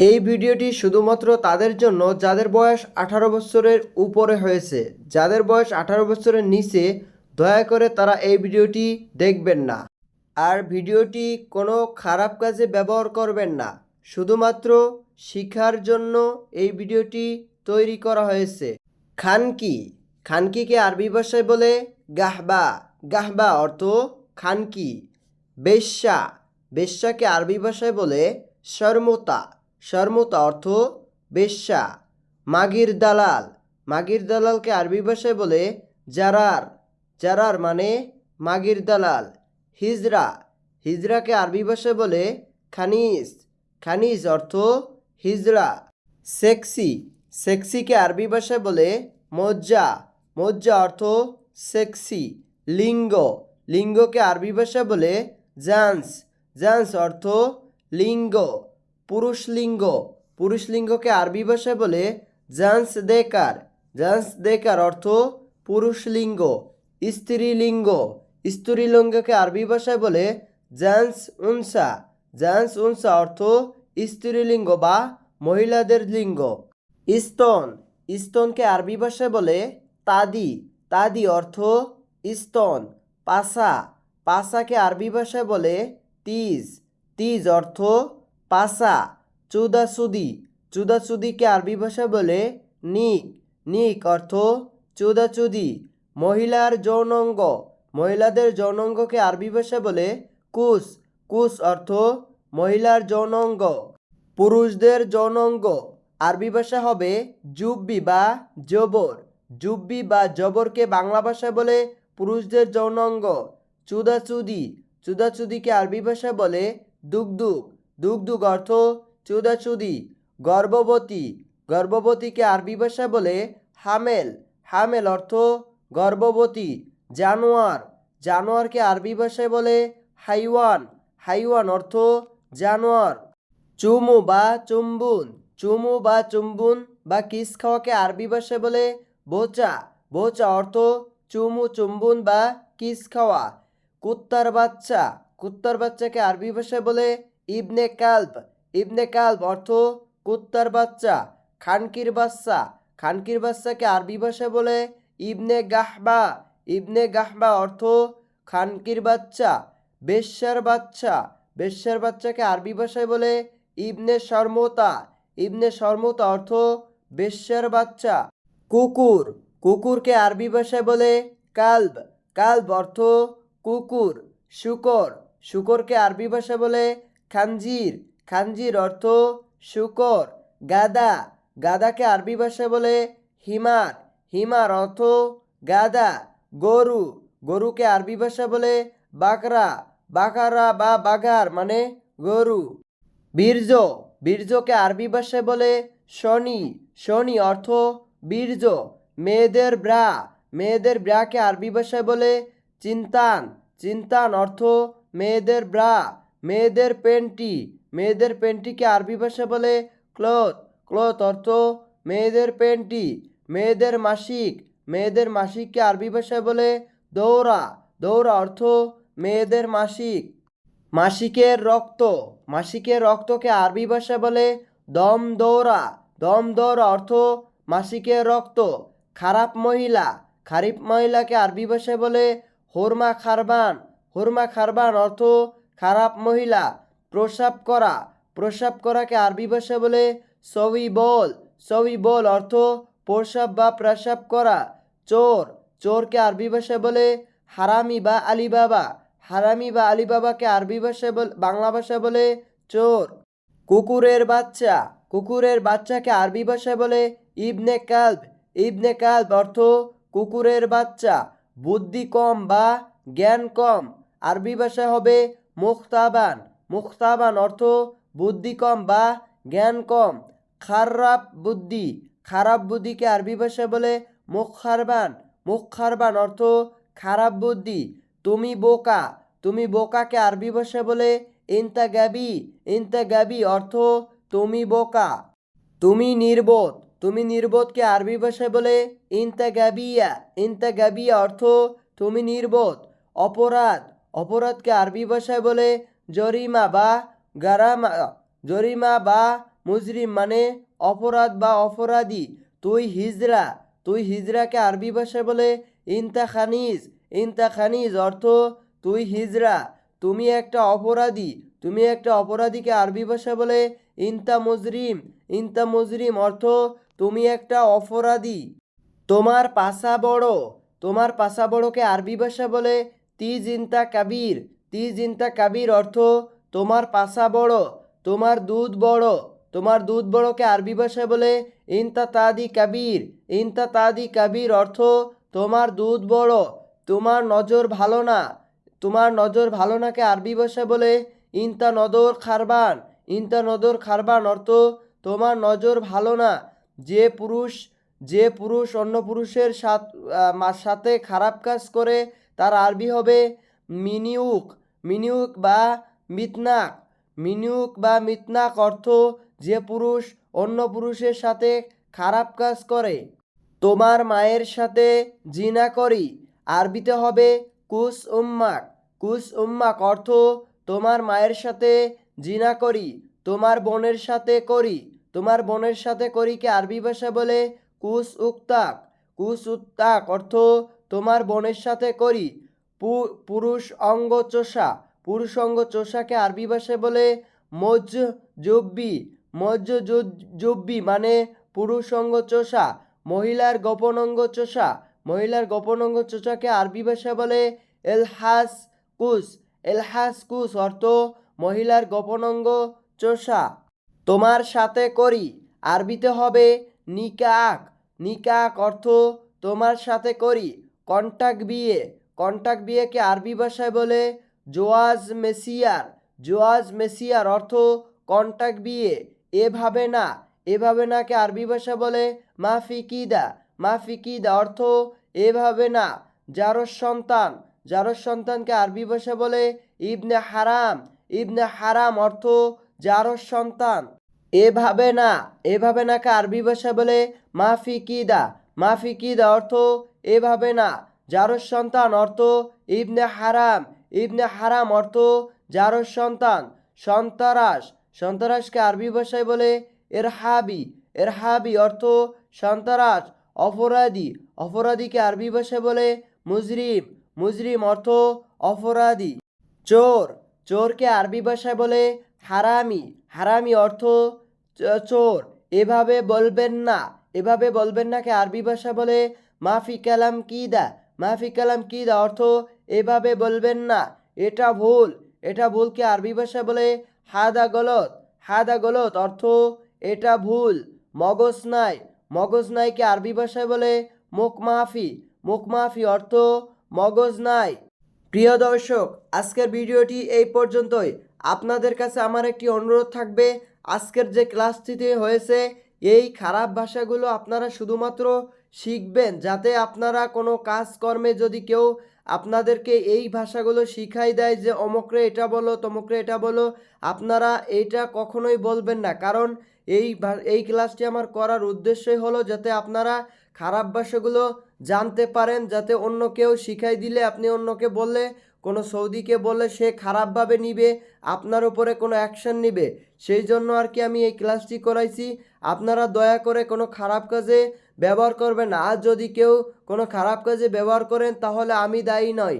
এই ভিডিওটি শুধুমাত্র তাদের জন্য, যাদের বয়স আঠারো বছরের উপরে হয়েছে। যাদের বয়স আঠারো বছরের নিচে, দয়া করে তারা এই ভিডিওটি দেখবেন না। আর ভিডিওটি কোনো খারাপ কাজে ব্যবহার করবেন না। শুধুমাত্র শিক্ষার জন্য এই ভিডিওটি তৈরি করা হয়েছে। খানকি। খানকিকে আরবি ভাষায় বলে গাহবা। গাহবা অর্থ খানকি। বেশ্যা। বেশ্যাকে আরবি ভাষায় বলে শর্মতা। শর্মতা অর্থ বেশ্যা। মাগির দালাল। মাগির দালালকে আরবি ভাষায় বলে জারার। জারার মানে মাগির দালাল। হিজরা। হিজরাকে আরবি ভাষায় বলে খানিস খানিস অর্থ হিজরা। সেক্সি। সেক্সিকে আরবি ভাষায় বলে মজ্জা। মজ্জা অর্থ সেক্সি। লিঙ্গ। লিঙ্গকে আরবি ভাষায় বলে জান্স। জান্স অর্থ লিঙ্গ। পুরুষ লিঙ্গ পুরুষ লিঙ্গকে আরবি ভাষায় বলে জান্স দেকার। জান্স দেকার অর্থ পুরুষ লিঙ্গ স্ত্রী স্ত্রীলিঙ্গ। স্ত্রীলিঙ্গকে আরবি ভাষায় বলে জান্স উনসা। জান্স উনসা অর্থ স্ত্রীলিঙ্গ বা মহিলাদের লিঙ্গ। স্তন। স্তনকে আরবি ভাষায় বলে তাদি। তাদি অর্থ স্তন, পাসা। পাসাকে আরবি ভাষায় বলে তিজ। তিজ অর্থ পাসা চুদাসুদি চুদাচুদিকে আরবি ভাষা বলে নিক। নিক অর্থ চুদাচুদি। মহিলার যৌনাঙ্গ। মহিলাদের যৌনাঙ্গকে আরবি ভাষা বলে কুস। কুস অর্থ মহিলার যৌনাঙ্গ। পুরুষদের যৌনাঙ্গ। আরবি ভাষা হবে জুব্বি বা জবর। জুব্বি বা জবরকে বাংলা ভাষায় বলে পুরুষদের যৌনাঙ্গ। চুদাচুদি। চুদাচুদিকে আরবি ভাষায় বলে দুগদুগ। দুগদুগ অর্থ চুদাচুদি, গর্ভবতী। গর্ভবতীকে আরবি ভাষায় বলে হামেল। হামেল অর্থ গর্ভবতী, জানোয়ার। জানোয়ারকে আরবি ভাষায় বলে হাইওয়ান। হাইওয়ান অর্থ জানোয়ার। চুমু বা চুম্বুন। চুমু বা চুম্বুন বা কিস খাওয়াকে আরবি ভাষায় বলে বোচা। বোচা অর্থ চুমু, চুম্বুন বা কিস খাওয়া। কুত্তার বাচ্চা। কুত্তার বাচ্চাকে আরবি ভাষায় বলে ইবনে কাল্ব। ইবনে কাল্ব অর্থ কুত্তার বাচ্চা, খানকির বাচ্চা। খানকির বাচ্চাকে আরবি ভাষায় বলে ইবনে গাহবা। ইবনে গাহবা অর্থ খানকির বাচ্চা, বেশ্যার বাচ্চা। বেশ্যার বাচ্চাকে আরবি ভাষায় বলে ইবনে শর্মতা। ইবনে শর্মতা অর্থ বেশ্যার বাচ্চা। কুকুর, কুকুরকে আরবি ভাষায় বলে কালব। কালব অর্থ কুকুর, শুকর। শুকরকে আরবি ভাষায় বলে খানজির খানজির অর্থ শুকর, গাদা। গাদাকে আরবি ভাষায় বলে হিমার। হিমার অর্থ গাদা, গরু। গরুকে আরবি ভাষা বলে বাকরা। বাকারা বা বাগার মানে গরু। বীর্য, বীর্যকে আরবি ভাষায় বলে শনি। শনি অর্থ বীর্য। মেয়েদের ব্রা। মেয়েদের ব্রাকে আরবি ভাষায় বলে চিন্তান। চিন্তান অর্থ মেয়েদের ব্রা। মেয়েদের পেন্টি মেয়েদের পেন্টিকে আরবি ভাষা বলে ক্লথ ক্লথ অর্থ মেয়েদের পেন্টি মেয়েদের মাসিক, মেয়েদের মাসিককে আরবি ভাষায় বলে দৌড়া দৌড়া অর্থ মেয়েদের মাসিক। মাসিকের রক্ত, মাসিকের রক্তকে আরবি ভাষায় বলে দম দৌড়া দম দৌড়া অর্থ মাসিকের রক্ত। খারাপ মহিলা খারিপ মহিলাকে আরবি ভাষায় বলে হোরমা খারবান হোরমা খারবান অর্থ খারাপ মহিলা, প্রসাব করা। প্রসাব করাকে আরবি ভাষা বলে সবই বল। সবই বল অর্থ প্রসাব বা প্রসাব করা। চোর। চোরকে আরবি ভাষায় বলে হারামি বা আলিবাবা। হারামি বা আলিবাবাকে আরবি ভাষায় বল, বাংলা ভাষায় বলে চোর। কুকুরের বাচ্চা। কুকুরের বাচ্চাকে আরবি ভাষায় বলে ইবনে কাল্ব। ইবনে কাল্ব অর্থ কুকুরের বাচ্চা। বুদ্ধি কম বা জ্ঞান কম। আরবি ভাষা হবে মুখতাবান। মুখতাবান অর্থ বুদ্ধি কম বা জ্ঞান কম। খারাপ বুদ্ধি। খারাপ বুদ্ধিকে আরবি ভাষায় বলে মুখ খারবান মুখ খারবান অর্থ খারাপ বুদ্ধি। তুমি বোকা। তুমি বোকাকে আরবি ভাষায় বলে ইনতা গাবি ইনতা গাবি অর্থ তুমি বোকা। তুমি নির্বোধ। তুমি নির্বোধকে আরবি ভাষায় বলে ইনতা গাবিয়া ইনতা গাবিয়া অর্থ তুমি নির্বোধ। অপরাধ। অপরাধকে আরবি ভাষায় বলে জরিমা বা গারামা, জরিমা বা মুজরিম মানে অপরাধ বা অপরাধী। তুই হিজরা, তুই হিজরাকে আরবি ভাষায় বলে ইনতা খানিজ ইনতা খানিজ অর্থ তুই হিজরা, তুমি একটা অপরাধী। তুমি একটা অপরাধীকে আরবি ভাষায় বলে ইনতা মুজরিম। ইনতা মুজরিম অর্থ তুমি একটা অপরাধী। তোমার পাশা বড়, তোমার পাশা বড়কে আরবি ভাষা বলে তিজ ইনতা কাবির। তিজ ইনতা কাবির অর্থ, তোমার পাশা বড়, তোমার দুধ বড়, তোমার দুধ বড়কে আরবি ভাষায় বলে ইনতা তাদি কাবির। ইনতা তাদি কাবির অর্থ, তোমার দুধ বড়, তোমার নজর ভালো না, তোমার নজর ভালো নাকে আরবি ভাষায় বলে ইনতা নদর খারবান। ইনতা নদর খারবান অর্থ, তোমার নজর ভালো না, যে পুরুষ যে পুরুষ অন্য পুরুষের সাথে খারাপ কাজ করে তার আরবি হবে মিনিউক। মিনিউক বা মিতনাক। মিনিউক বা মিতনাক অর্থ যে পুরুষ অন্য পুরুষের সাথে খারাপ কাজ করে। তোমার মায়ের সাথে জিনা করি। আরবিতে হবে কুস উম্মাক। কুস উম্মাক অর্থ তোমার মায়ের সাথে জিনা করি, তোমার বোনের সাথে করি। তোমার বোনের সাথে করিকে আরবি ভাষা বলে কুস উক্তাক কুস উত্তাক অর্থ তোমার বোনের সাথে করি। পুরুষ অঙ্গ চোষা। পুরুষ অঙ্গ চোষাকে আরবি ভাষায় বলে মজ্জ জব্বি মজ্জ জব্বি মানে পুরুষ অঙ্গ চোষা। মহিলার গোপন অঙ্গ চোষা। মহিলার গোপন অঙ্গ চোষাকে আরবি ভাষায় বলে এলহাস কুস। এলহাস কুস অর্থ মহিলার গোপন অঙ্গ চোষা। তোমার সাথে করি। আরবিতে হবে নিকাক। নিকাক অর্থ তোমার সাথে করি। কন্টাক্ট বিয়ে, কন্টাক্ট বিয়েকে আরবি ভাষায় বলে জোয়াজ মেসিয়ার। জোয়াজ মেসিয়ার অর্থ কন্টাক্ট বিয়ে, এভাবে না, এভাবে নাকে আরবি ভাষা বলে মাফিকিদা মাফিকিদা অর্থ এভাবে না জারস সন্তান জারস সন্তানকে আরবি ভাষা বলে ইবনে হারাম। ইবনে হারাম অর্থ জারস সন্তান। এভাবে না, এভাবে নাকে আরবি ভাষা বলে মাফিকিদা অর্থ? এভাবে না। জারস সন্তান অর্থ? ইবনে হারাম। ইবনে হারাম অর্থ? জারস সন্তান। সন্তারাস। সন্তারাসকে আরবি ভাষায় বলে এরহাবি। এরহাবি অর্থ সন্তারাস, অপরাধী। অপরাধীকে আরবি ভাষায় বলে মুজরিম। মুজরিম অর্থ অপরাধী। চোর। চোরকে আরবি ভাষায় বলে হারামি। হারামি অর্থ চোর। এভাবে বলবেন না। এভাবে বলবেন নাকে আরবি ভাষা বলে, মাফি কালাম কিদা মাফি কালাম কিদা অর্থ এভাবে বলবেন না। এটা ভুল। এটা ভুলকে আরবি ভাষা বলে, হাদা গলত। হাদা গলত অর্থ এটা ভুল। মগজ নাই। মগজ নাইকে আরবি ভাষায় বলে, মুখ মাফি। মুখ মাফি অর্থ মগজ নাই। প্রিয় দর্শক, আজকের ভিডিওটি এই পর্যন্তই। আপনাদের কাছে আমার একটি অনুরোধ থাকবে, আজকের যে ক্লাসটিতে হয়েছে এই খারাপ ভাষাগুলো আপনারা শুধুমাত্র শিখবেন যাতে আপনারা কোনো কাজকর্মে যদি কেউ আপনাদেরকে এই ভাষাগুলো শিখাই দেয় যে, অমুকরে এটা বলো, তমুকরে এটা বলো, আপনারা এইটা কখনোই বলবেন না। কারণ এই এই ক্লাসটি আমার করার উদ্দেশ্যই হলো যাতে আপনারা খারাপ ভাষাগুলো জানতে পারেন, যাতে অন্য কেউ শিখাই দিলে আপনি অন্যকে বললে কোনো সৌদিকে বলে সে খারাপভাবে নিবে, আপনার উপরে কোনো অ্যাকশন নিবে। সেই জন্য আর কি আমি এই ক্লাসটি করাইছি। আপনারা দয়া করে কোনো খারাপ কাজে ব্যবহার করবেন আর যদি কেউ কোনো খারাপ কাজে ব্যবহার করেন, তাহলে আমি দায়ী নই।